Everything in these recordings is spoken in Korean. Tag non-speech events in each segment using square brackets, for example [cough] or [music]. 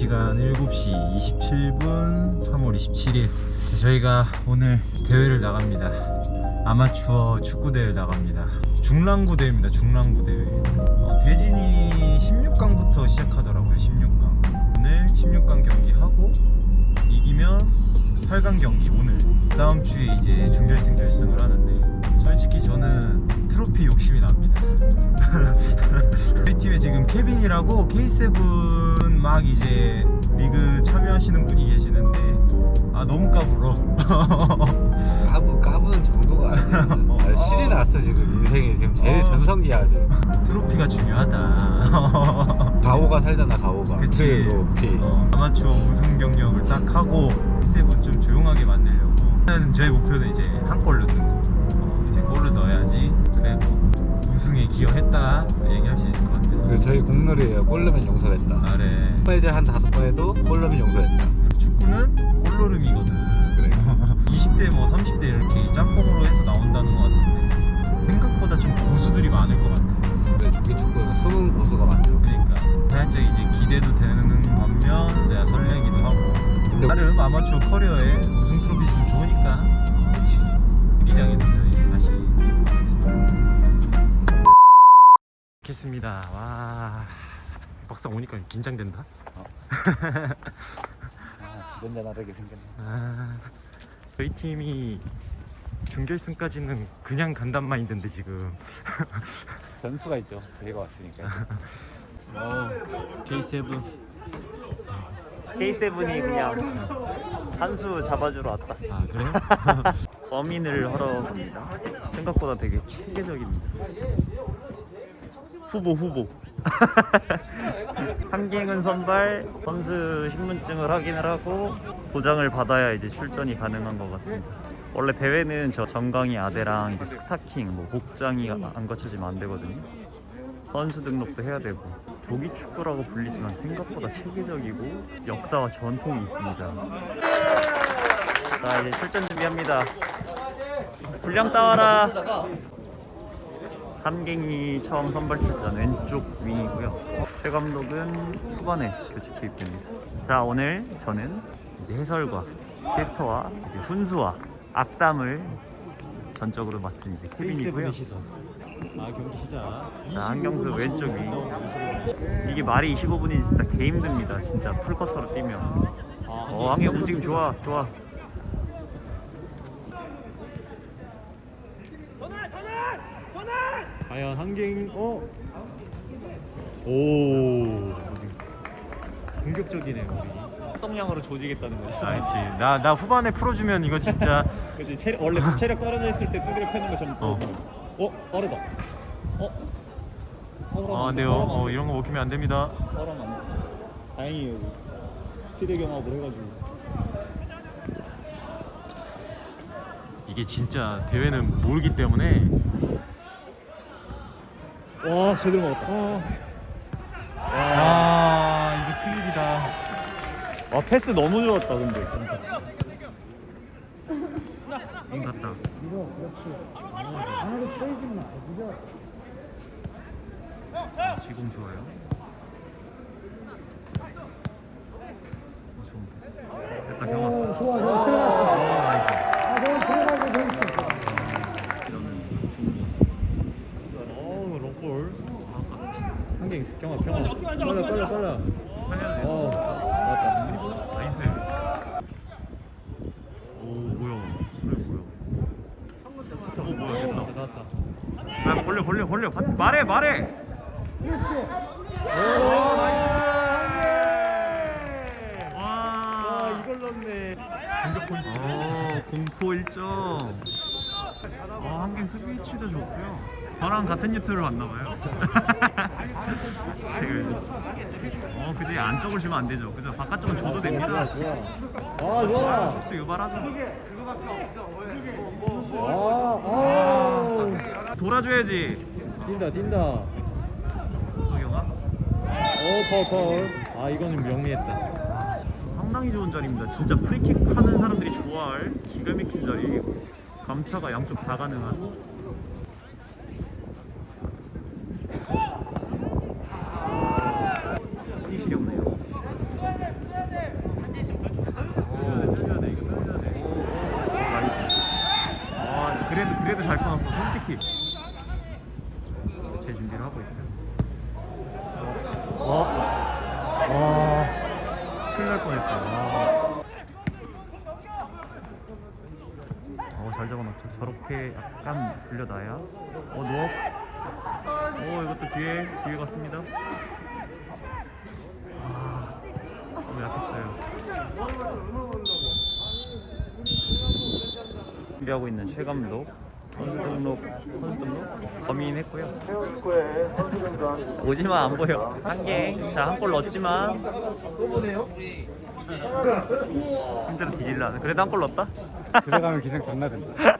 시간 7시 27분 3월 27일. 저희가 오늘 대회를 나갑니다. 아마추어 축구 대회를 나갑니다. 중랑구 대회입니다 중랑구 대회. 어, 대진이 16강부터 시작하더라고요 16강. 오늘 16강 경기 하고 이기면 8강 경기 오늘. 다음 주에 이제 중결승 결승을 하는데 솔직히 저는 트로피 욕심이 납니다 [laughs] 저희 팀에 지금 케빈이라고 K7 막 이제 리그 참여하시는 분이 계시는데 아 너무 까불어 [laughs] 까부 까부는 정도가 아니야. [laughs] 아, 실이 났어 지금 인생이 지금 제일 어. 전성기야 아주. 트로피가 중요하다 가오가 살잖아 가오가. 그치 트로피. 어, 아마추어 우승 경력을 딱 하고 K7 좀 조용하게 만들려고 저는 저의 목표는 이제 한골 넣는 거 어, 이제 골을 넣어야지 뭐 우승에 기여했다 얘기할 수 있을 것 같아서 그 저희 공놀이에요. 골 넣으면 용서됐다. 아, 그래 스파이즈 한 다섯 번 해도 골 넣으면 용서됐다. 축구는 골로름이거든. 그래. [laughs] 20대 뭐 30대 이렇게 짬뽕으로 해서 나온다는 것 같은데 생각보다 좀 고수들이 많을 것 같아. 그래 조기 축구는 숨은 고수가 많죠. 그러니까 살짝 이제 기대도 되는 반면 내가 설레기도 하고. 근데 나름 아마추어 커리어에 우승 트로피 있으면 좋으니까 경기장에서 저 겠습니다. 와 막상 오니까 긴장된다. [laughs] 아, 주전자 나르게 생겼네. 아, 저희 팀이 준결승까지는 그냥 간단 마인드인데 지금 [laughs] 변수가 있죠. 저희가 왔으니까. K7 K7이 그냥 한수 잡아주러 왔다. 아 그래? [laughs] 범인을 하러 갑니다. 생각보다 되게 체계적입니다. 후보 후보. [laughs] 한갱은 선발 선수 신분증을 확인을 하고 도장을 받아야 이제 출전이 가능한 것 같습니다. 원래 대회는 저 정강이 아대랑 이제 스타킹, 뭐 복장이 안 갖춰지면 안 되거든요. 선수 등록도 해야 되고 조기 축구라고 불리지만 생각보다 체계적이고 역사와 전통이 있습니다. 자 이제 출전 준비합니다. 분량 따와라. 한갱이 처음 선발 출전 왼쪽 윙이고요. 최 감독은 후반에 교체 투입됩니다. 자 오늘 저는 이제 해설과 캐스터와 이제 훈수와 악담을 전적으로 맡은 이제 케빈이고요. 아 경기 시작 자, 한경수 왼쪽 위. 이게 말이 25분이 진짜 개 힘듭니다. 진짜 풀커터로 뛰면. 어, 한경 움직임 좋아, 좋아. 과연 한갱 어? 오 공격적이네 우리 성량으로 조지겠다는 거지. 아 그렇지 나, 나 후반에 풀어주면 이거 진짜 [laughs] 그치, 체력, 원래 체력 떨어져 있을 때 두드려 패는 것처럼. 어. 어, 빠르다. 어? 아 근데요 어, 이런 거 먹히면 안 됩니다 빠르면 안 돼. 다행히 스피드 경합을 해가지고. 이게 진짜 대회는 모르기 때문에 와, 제대로 먹었다. 아 이거 큰일이다. 와, 패스 너무 좋았다, 근데. 인 같다. 아, 지금 좋아요? 어, 좋은 패스. 됐다 경아. 좋아, 좋아, 들어갔어. 아 나이스 아, 너무 들어가게 돼 있어. 어우, 롱볼. 한개 경합, 경합. 빨라, 빨라, 빨라. 살려야 돼 어, 맞다. 나이스 오 뭐야 그래 뭐야 어 뭐야 됐다 나왔다, 나왔다. 아 벌려 벌려 벌려 바- 말해. 그렇지. 오 나이스. 와. 아, 이걸 넣네. 공격 포인트 어 공포 1점 아 한경 수비 위치도 좋고요. 저랑 같은 유튜브를 봤나봐요. [laughs] 어 그지? 안쪽을 주면 안 되죠. 그죠? 바깥쪽은 줘도 됩니다. 좋아. 아, 좋아. 혹시 유발하죠? 아, 아. 돌아줘야지 뛴다 뛴다. 소경아? 어퍼퍼아 이거는 명리했다. 상당히 좋은 자리입니다. 진짜 프리킥 하는 사람들이 좋아할 기가 막힌 자리. 감차가 양쪽 다 가능한. 시력네요. 아, 그래도 그래도 잘 끊었어. 솔직히. 준비를 하고 있어요. 어? 와, 큰일 날 뻔했다. 와. 어, 잘 잡아놨죠. 저렇게 약간 불려놔야. 어, 누워. 어, 이것도 기회, 기회 같습니다. 아, 너무 약했어요. 준비하고 있는 최 감독. 선수 등록, 선수 등록 검인했고요. 오지마 안 보여. 한 개. 자, 한 골 넣었지만. 힘들어 뒤질라. 그래도 한 골 넣었다. 들어가면 기생 존나 된다. [laughs]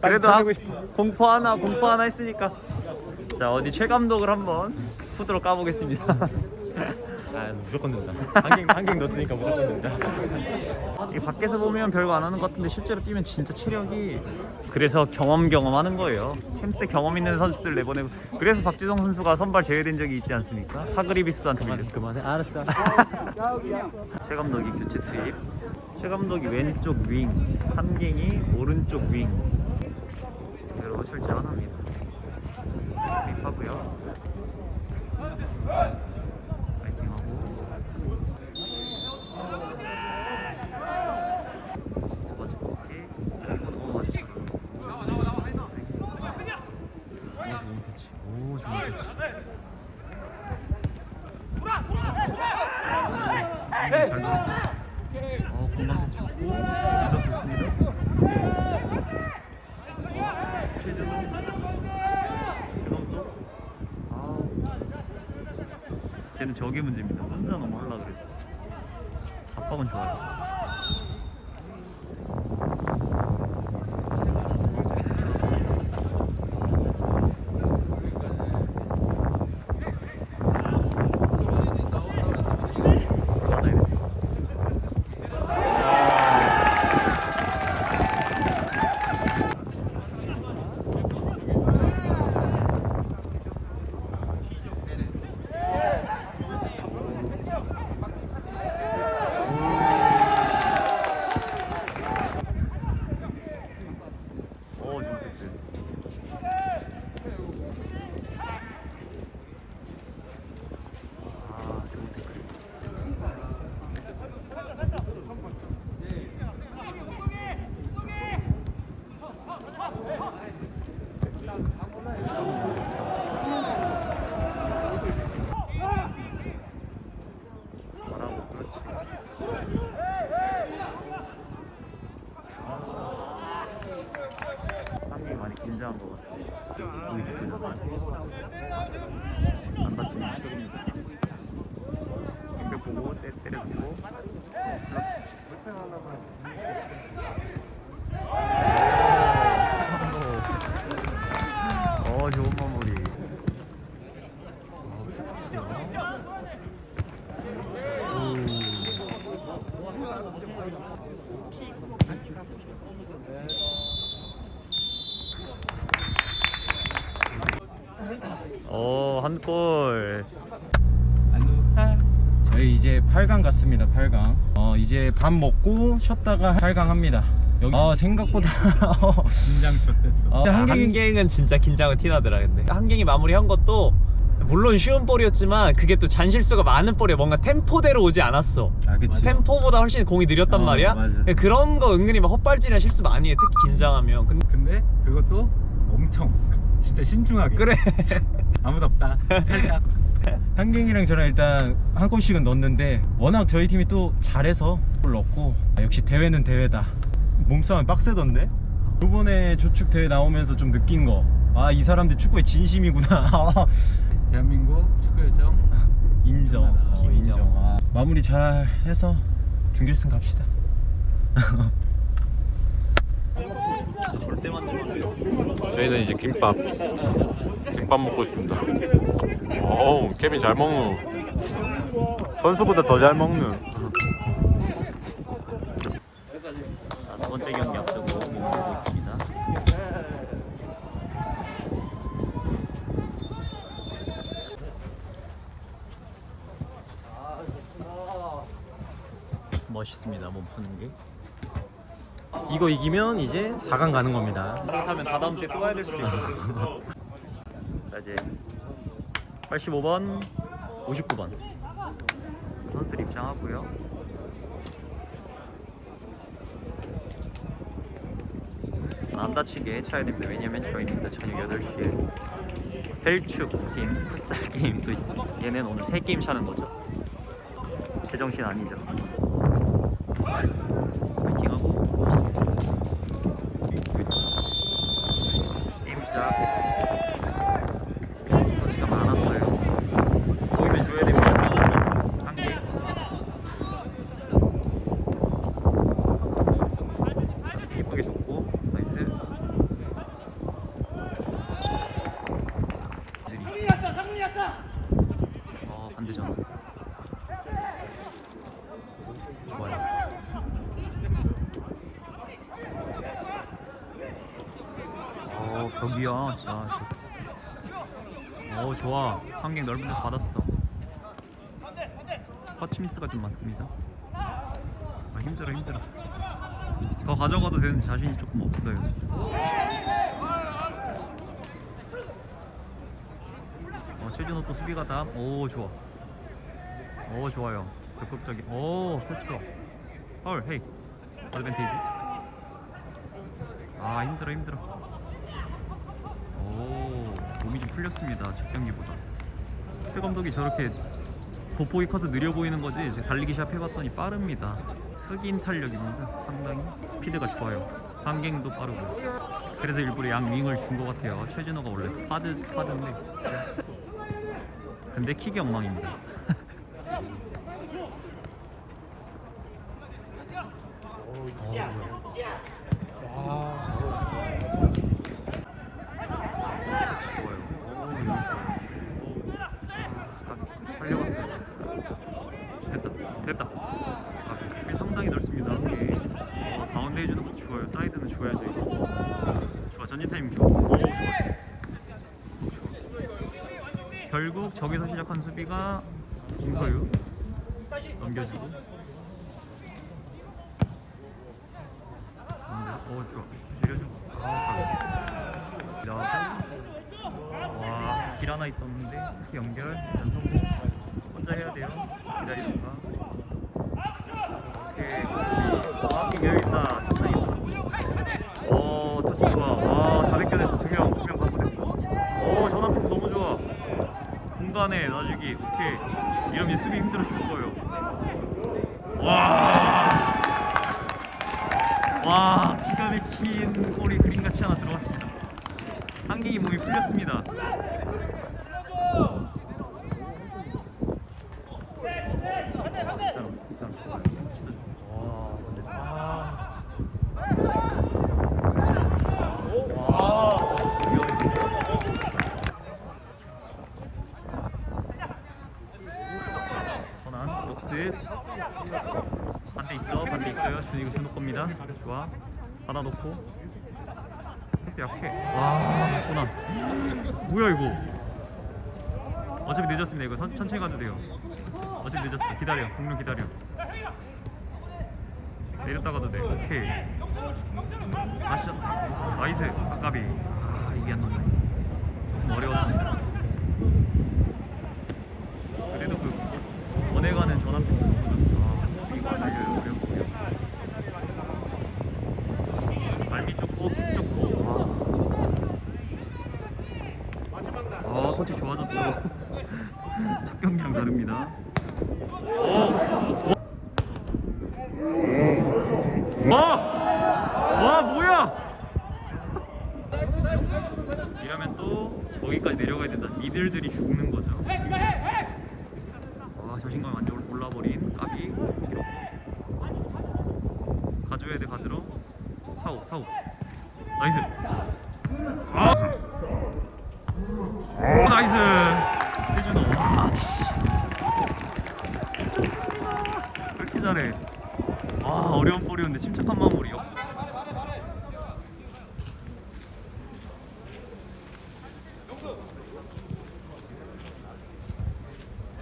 그래도 한, 차리고 싶어. 공포 하나, 공포 하나 했으니까. 자, 어디 최 감독을 한번 푸드로 까보겠습니다. 아 무조건 된다 한갱 한갱 넣었으니까 무조건 된다 이 밖에서 보면 별거 안 하는 것 같은데 실제로 뛰면 진짜 체력이 그래서 경험 경험하는 거예요. 챔스 경험 있는 선수들 내보내고 그래서 박지성 선수가 선발 제외된 적이 있지 않습니까? 하그리비스한테 밀려. 그만해 알았어 [laughs] 최 감독이 교체 투입. 최 감독이 왼쪽 윙, 한갱이 오른쪽 윙. 그대로 출전 합니다. 투입하고요. 파이팅하고. 두 번째 뽑기. 이건 넘어가죠. 오 좋은 터치. 오 좋은 터치. 잘 들었다. 어, 공간 패스 좋고 공간 좋습니다. 최재동 최감독 아 쟤는 저게 문제입니다. 혼자 너무 하려 그래서 압박은 좋아요. 받아야 돼. 오, 좋은 패스. 아, 좋은 태클. 잘하고, 그렇지. 한개 많이 긴장한 것 같습니다. 우리 축구장. 안 다치면 최고입니다. 빙벽 보고 때, 때려주고. 어, 좋은 마무리. 오, 한 골. 저희 이제 8강 갔습니다 8강 어 이제 밥 먹고 쉬었다가 8강 합니다. 여기 아 생각보다 [laughs] 긴장 좋댔어. 어, 한갱이 한갱은 진짜 긴장은 티나더라 근데. 한갱이 마무리한 것도 물론 쉬운 볼이었지만 그게 또 잔실수가 많은 볼이야. 뭔가 템포대로 오지 않았어. 아 그치. 템포보다 훨씬 공이 느렸단 어, 말이야? 맞아. 그런 거 은근히 막 헛발질이나 실수 많이 해 특히 긴장하면. 근데 근데 그것도 엄청 진짜 신중하게. 그래. [laughs] 아무도 없다. 살짝. [laughs] 한갱이랑 저랑 일단 한 골씩은 넣었는데 워낙 저희 팀이 또 잘해서 골 넣고 아, 역시 대회는 대회다. 몸싸움이 빡세던데? 요번에 조축 대회 나오면서 좀 느낀 거 아 이 사람들 축구에 진심이구나. [laughs] 대한민국 축구 열정. [laughs] 인정. 어, 인정. 인정. 아, 마무리 잘 해서 준결승 갑시다. 절대 만들면 저희는 이제 김밥 김밥 먹고 있습니다. 어우 케빈 잘 먹는. 선수보다 더 잘 먹는. 두 번째 경기 앞두고 몸쓰고 있습니다. 멋있습니다 몸 푸는 게. 이거 이기면 이제 4강 가는 겁니다. 그렇다면 다다음 주에 또 가야 될 수도 있고 [laughs] 자 이제 85번 59번 선수 입장하고요. 안 다치게 차야 됩니다. 왜냐면 저희는 저녁 8시에 헬축 팀 풋살 게임도 있습니다. 얘는 오늘 3게임 차는 거죠. 제정신 아니죠. 파이팅하고 게임 시작했습니다. 터치가 많았어요. 보이면 줘야 됩니다. 한 개. 예쁘게 줬고 나이스. 상문이 왔다, 상문이 왔다. 어 반대전. 좋아요. 어 벽이야 진짜. 오 좋아. 한객 넓은 데서 받았어. 터치 미스가 좀 많습니다. 아 힘들어 힘들어. 더 가져가도 되는데 자신이 조금 없어요. 어 최준호 또 수비가 다음 오 좋아 오 좋아요. 적극적인. 오 패스 좋아 헐 헤이. 어드밴테이지. 아 힘들어 힘들어. 오 몸이 좀 풀렸습니다 첫 경기보다. 최 감독이 저렇게 보폭이 커서 느려 보이는 거지 달리기 시합 해봤더니 빠릅니다. 흑인 탄력입니다 상당히. 스피드가 좋아요. 한갱도 빠르고. 그래서 일부러 양 윙을 준 것 같아요. 최진호가 원래 파드 파드인데. 근데 킥이 엉망입니다 좋아요. 오, 이거 아, 살려봤어요. 됐다, 됐다. 아, 수비 상당히 넓습니다. 오케이. 어, 가운데 해주는 것도 좋아요. 사이드는 줘야죠. 이거. 좋아, 전진 타이밍 좋아. 오, 좋아. 좋아. 결국 저기서 시작한 수비가 김서유 넘겨주고. 오, 좋아. 내려주고. 아. 와, 길 하나 있었는데 연결 일단 성공. 혼자 해야 돼요. 기다리던가. 오케이. 아, 여기다 좋아. 공간에 놔주기. 오케이. 이러면 이제 수비 힘들어 죽을 거예요. 와. 와, 기가 막힌 골이 그림같이 하나 들어갔습니다. 한경이 몸이 풀렸습니다. 이 사람, 이 사람 좋아요. 와, 근데 좀- 아. 와, 위험했어. 록스. 반대 있어, 반대 있어요. 준 이거 준호 겁니다. 좋아. 받아놓고. 패스 약해. 와, 전환. 뭐야 이거? 어차피 늦었습니다. 이거 선, 천천히 가도 돼요. 어차피 늦었어. 기다려. 공룡 기다려. 내렸다 가도 돼. 오케이. 다시 나이스. 아까비. 아 이게 안 나오네. 조금 어려웠습니다. 그래도 그 원해가는 전환 패스 너무 좋았어. 아, 진짜 이거 알려요. 어렵고요. 발밑 좋고 킥 좋고. 와. 아 터치 좋아졌죠. [laughs] 첫 경기랑 다릅니다. 오. 와! 와 뭐야? [laughs] 이러면 또 저기까지 내려가야 된다. 니들들이 죽는 거죠. 와 자신감 완전 올라버린 까비. 가져야 돼 받으러. 사오 사오. 나이스. 아. 오 나이스. 해준호. 와. 아 어려운 볼이었는데 침착한 마무리. 역.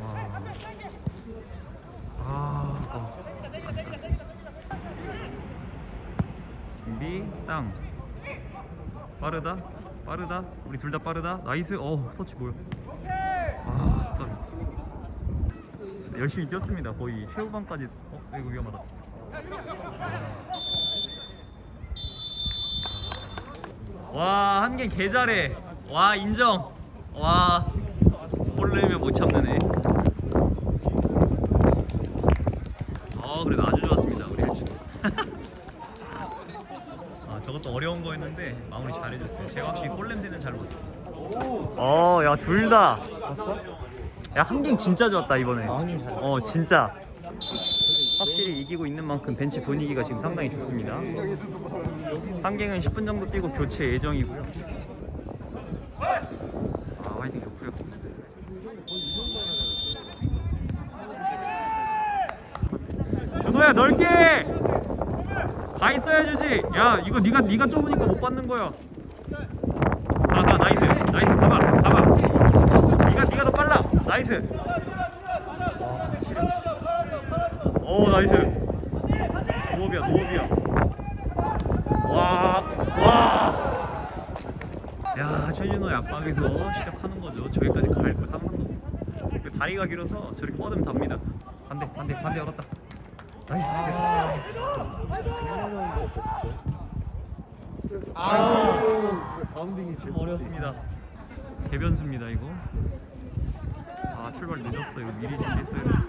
와. 아. 준비 땅 빠르다 빠르다 우리 둘 다 빠르다 나이스 어 터치 뭐야 아 열심히 뛰었습니다. 거의 최후반까지. 어, 이거 위험하다. 와, 한개 개 잘해. 와, 인정. 와, 골 넣으면 못 참는 애. 아, 그래도 아주 좋았습니다. 우리 일주. [laughs] 아, 저것도 어려운 거였는데 마무리 잘 해줬어요. 제가 확실히 골 냄새는 잘 봤어요. 어, 야, 둘 다. 야, 한갱 진짜 좋았다 이번에. 어, 진짜. 확실히 이기고 있는 만큼 벤치 분위기가 지금 상당히 좋습니다. 한갱은 10분 정도 뛰고 교체 예정이고요. 아, 화이팅 좋고요. 준호야 넓게 가 있어야 주지. 야 이거 네가 네가 좁으니까 못 받는 거야. 가가 나이스 나이스 가봐 가봐. 네가 네가 더 빨라. 나이스. 오 나이스. 노업이야 노업이야. 와 와. 야 최준호 약방에서 시작하는 거죠. 저기까지 갈거 상상도. 못. 그 다리가 길어서 저렇게 뻗으면 답니다. 반대 반대 반대 열었다. 나이스. 바운딩이 좀 어렵습니다. 개변수입니다 이거. 아 출발 늦었어 이거 미리 준비했어야 됐어.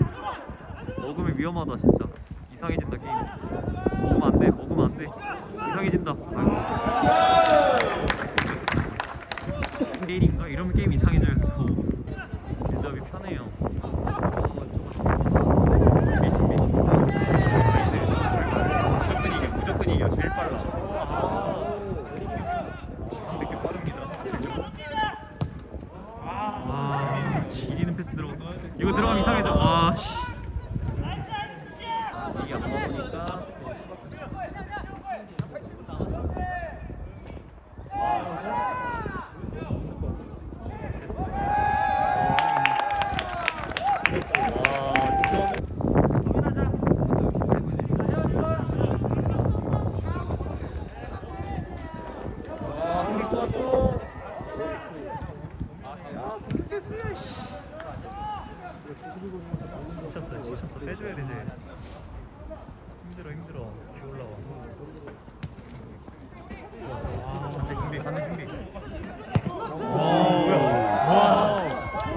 먹으면 위험하다 진짜. 이상해진다 게임. 먹으면 안 돼. 먹으면 안 돼. 이상해진다. 아이고. 게임인가? 이러면 게임 이상해져요. 또. 빌드업이 편해요. 준비 준비. 나이스. 출발. 무조건 이겨. 무조건 이겨. 제일 빨라. 상대 꽤 빠릅니다. 와, 지리는 패스 들어가. 이거 들어가면 이상해져. 와, 씨. 이게 안 나오니까. 와, 좀. 와, 한개 꽂았어. 지쳤어요, 지쳤어. 빼줘야 되지. 힘들어, 힘들어. 비 올라와. 와, 반대 준비, 반대 준비. 와, 뭐야? 와,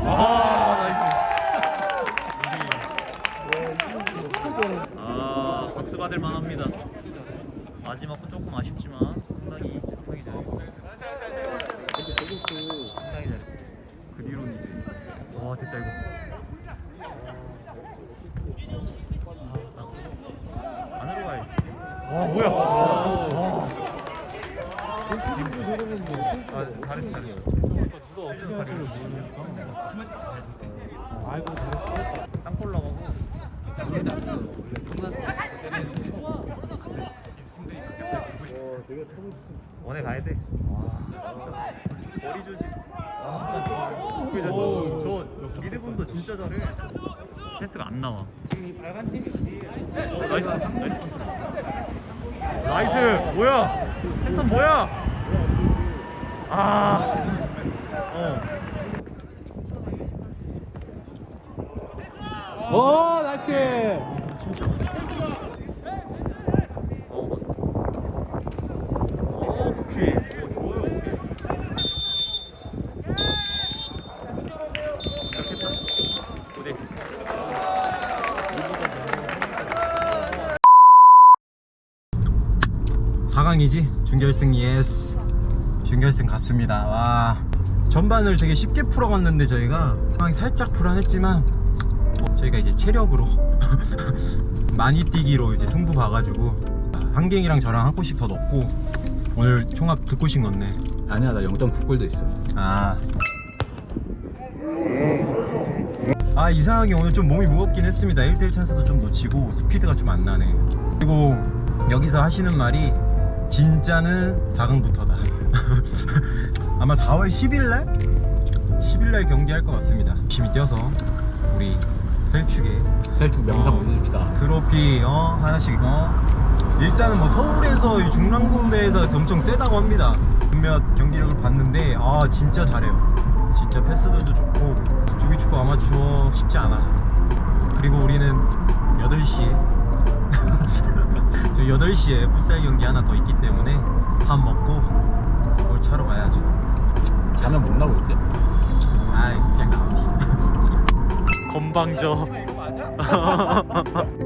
와, 나이스. 아, 박수 받을 만합니다. 마지막 거 조금 아쉽지만 상당히 상당히 잘했어. 상당히 잘했어. 그 뒤로는 이제 와 됐다 이거. 아, 안으로 가야지. 와 뭐야? 와. 아 잘했어 잘했어. 누가 어떻게 다리를 아이고 잘했어. 땅볼 나가고. 원에 가야 돼. 와, 진짜 머리 조지. 아? 저 미드분도 진짜 잘해. 패스가 안 나와. 지금 이 빨간 팀이 어디에요? 어, 나이스, 나이스. 나이스, 뭐야? 패턴 뭐야? 아, 어. 오 나이스 킥 진짜. 어, 오, 오케이. 오, 좋아요, 오케이. 시작했다. 어디? 4강이지? 준결승 예스. 준결승 갔습니다. 와. 전반을 되게 쉽게 풀어갔는데 저희가 상황이 살짝 불안했지만 뭐 저희가 이제 체력으로 [laughs] 많이 뛰기로 이제 승부 봐가지고 한갱이랑 저랑 한 골씩 더 넣고 오늘 총합 두 골씩 넣네. 아니야 나 0.9골도 있어. 아. 아 이상하게 오늘 좀 몸이 무겁긴 했습니다. 1대1 찬스도 좀 놓치고 스피드가 좀 안 나네. 그리고 여기서 하시는 말이 진짜는 4강부터다. [laughs] 아마 4월 10일날? 10일날 경기할 것 같습니다. 열심히 뛰어서 우리 펠축에 펠툭 명상 어. 올려줍시다. 트로피 어 하나씩 어. 일단은 뭐 서울에서 이 중랑구대에서 엄청 세다고 합니다. 몇몇 경기력을 봤는데 아 진짜 잘해요. 진짜 패스들도 좋고 조기 축구 아마추어 쉽지 않아. 그리고 우리는 8시에 [laughs] 저 8시에 풋살 경기 하나 더 있기 때문에 밥 먹고 그걸 차러 가야죠. 자는 못 나고 있대. 아이 그냥 나가시 건방져 [laughs] [laughs]